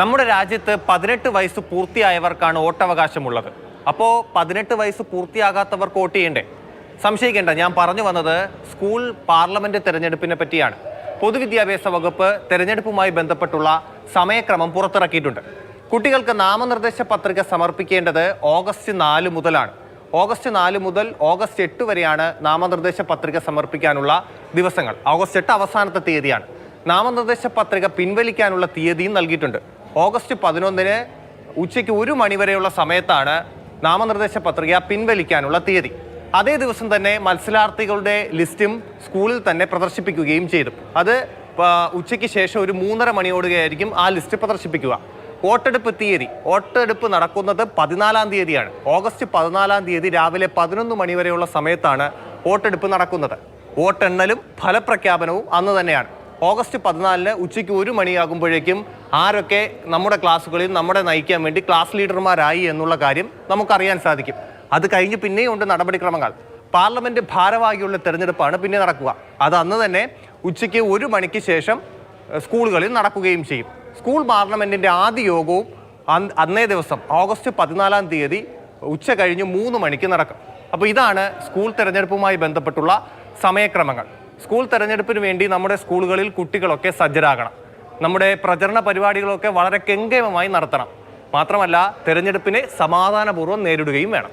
നമ്മുടെ രാജ്യത്ത് പതിനെട്ട് വയസ്സ് പൂർത്തിയായവർക്കാണ് വോട്ടവകാശമുള്ളത്. അപ്പോൾ പതിനെട്ട് വയസ്സ് പൂർത്തിയാകാത്തവർക്ക് വോട്ട് ചെയ്യണ്ടേ? സംശയിക്കേണ്ട. ഞാൻ പറഞ്ഞു വന്നത് സ്കൂൾ പാർലമെന്റ് തിരഞ്ഞെടുപ്പിനെ പറ്റിയാണ്. പൊതുവിദ്യാഭ്യാസ വകുപ്പ് തെരഞ്ഞെടുപ്പുമായി ബന്ധപ്പെട്ടുള്ള സമയക്രമം പുറത്തിറക്കിയിട്ടുണ്ട്. കുട്ടികൾക്ക് നാമനിർദ്ദേശ പത്രിക സമർപ്പിക്കേണ്ടത് ഓഗസ്റ്റ് നാല് മുതലാണ്. ഓഗസ്റ്റ് നാല് മുതൽ ഓഗസ്റ്റ് എട്ട് വരെയാണ് നാമനിർദ്ദേശ പത്രിക സമർപ്പിക്കാനുള്ള ദിവസങ്ങൾ. ഓഗസ്റ്റ് എട്ട് അവസാനത്തെ തീയതിയാണ്. നാമനിർദ്ദേശ പത്രിക പിൻവലിക്കാനുള്ള തീയതിയും നൽകിയിട്ടുണ്ട്. ഓഗസ്റ്റ് പതിനൊന്നിന് ഉച്ചയ്ക്ക് ഒരു മണിവരെയുള്ള സമയത്താണ് നാമനിർദ്ദേശ പത്രിക പിൻവലിക്കാനുള്ള തീയതി. അതേ ദിവസം തന്നെ മത്സരാർത്ഥികളുടെ ലിസ്റ്റും സ്കൂളിൽ തന്നെ പ്രദർശിപ്പിക്കുകയും ചെയ്തു. അത് ഉച്ചയ്ക്ക് ശേഷം ഒരു മൂന്നര മണിയോടുകയായിരിക്കും ആ ലിസ്റ്റ് പ്രദർശിപ്പിക്കുക. വോട്ടെടുപ്പ് തീയതി. വോട്ടെടുപ്പ് നടക്കുന്നത് പതിനാലാം തീയതിയാണ്. ഓഗസ്റ്റ് പതിനാലാം തീയതി രാവിലെ പതിനൊന്ന് മണിവരെയുള്ള സമയത്താണ് വോട്ടെടുപ്പ് നടക്കുന്നത്. വോട്ടെണ്ണലും ഫലപ്രഖ്യാപനവും അന്ന് തന്നെയാണ്. ഓഗസ്റ്റ് പതിനാലിന് ഉച്ചയ്ക്ക് ഒരു മണിയാകുമ്പോഴേക്കും ആരൊക്കെ നമ്മുടെ ക്ലാസ്സുകളിൽ നമ്മുടെ നയിക്കാൻ വേണ്ടി ക്ലാസ് ലീഡർമാരായി എന്നുള്ള കാര്യം നമുക്കറിയാൻ സാധിക്കും. അത് കഴിഞ്ഞ് പിന്നെയും ഉണ്ട് നടപടിക്രമങ്ങൾ. പാർലമെന്റ് ഭാരവാഹിയുള്ള തെരഞ്ഞെടുപ്പാണ് പിന്നെ നടക്കുക. അത് അന്ന് തന്നെ ഉച്ചയ്ക്ക് ഒരു മണിക്ക് ശേഷം സ്കൂളുകളിൽ നടക്കുകയും ചെയ്യും. സ്കൂൾ പാർലമെന്റിന്റെ ആദ്യ യോഗവും അന്ന് ദിവസം ഓഗസ്റ്റ് പതിനാലാം തീയതി ഉച്ച കഴിഞ്ഞ് മൂന്ന് മണിക്ക് നടക്കും. അപ്പോൾ ഇതാണ് സ്കൂൾ തെരഞ്ഞെടുപ്പുമായി ബന്ധപ്പെട്ടുള്ള സമയക്രമങ്ങൾ. സ്കൂൾ തെരഞ്ഞെടുപ്പിന് വേണ്ടി നമ്മുടെ സ്കൂളുകളിൽ കുട്ടികളൊക്കെ സജ്ജരാകണം. നമ്മുടെ പ്രചരണ പരിപാടികളൊക്കെ വളരെ കെങ്കേമമായി നടത്തണം. മാത്രമല്ല തെരഞ്ഞെടുപ്പിനെ സമാധാനപൂർവം നേരിടുകയും വേണം.